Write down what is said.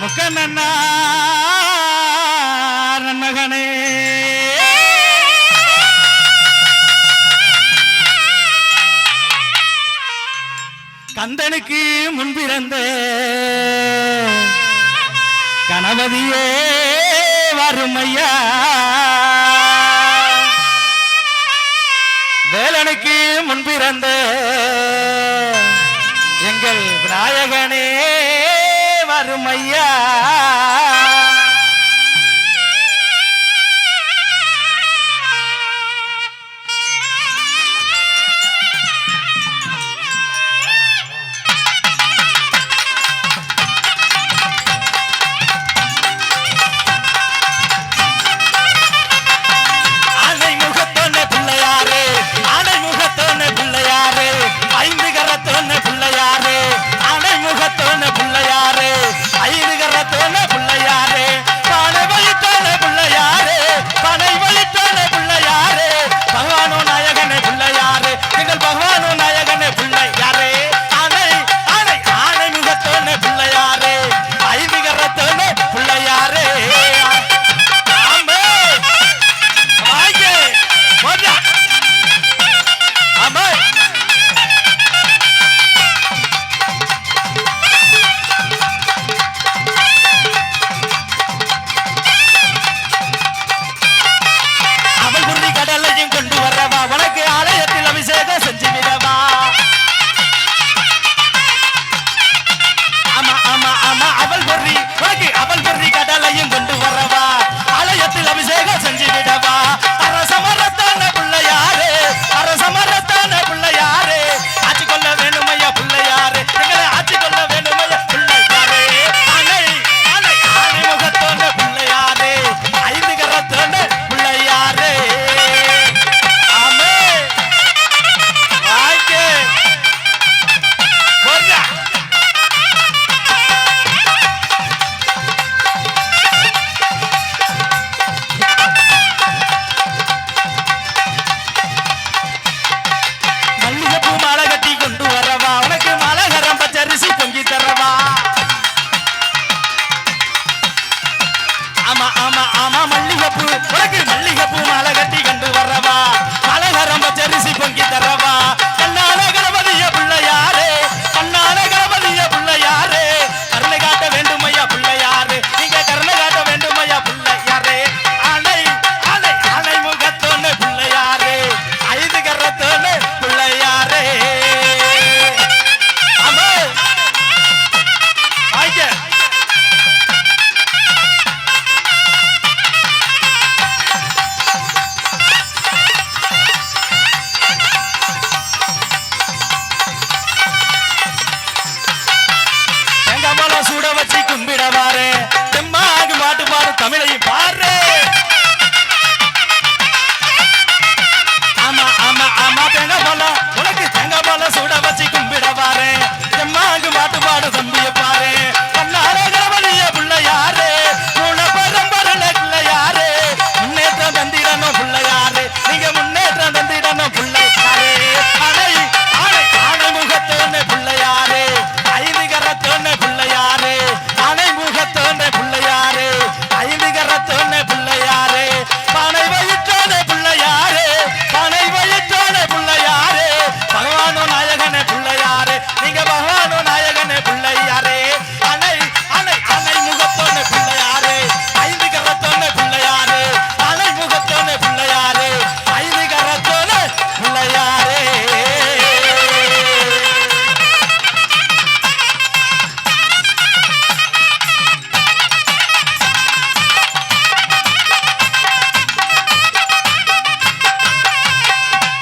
முக்கண்ணா நன்மகனே. கந்தனுக்கு முன்பிறந்த கணபதியே வறுமையா வேலனுக்கு முன்பிறந்த எங்கள் விநாயகனே. அருமையா சூட வச்சு கும்பிடவாரு செம்மாடு மாட்டு பாடு தமிழை பாரு ஆமா ஆமா ஆமா தேங்காய் பாலா. உனக்கு தேங்காய் பாலா சூட வச்சு கும்பிடவாரு செம்மாடு மாட்டு பாடு தம்பிய பாரு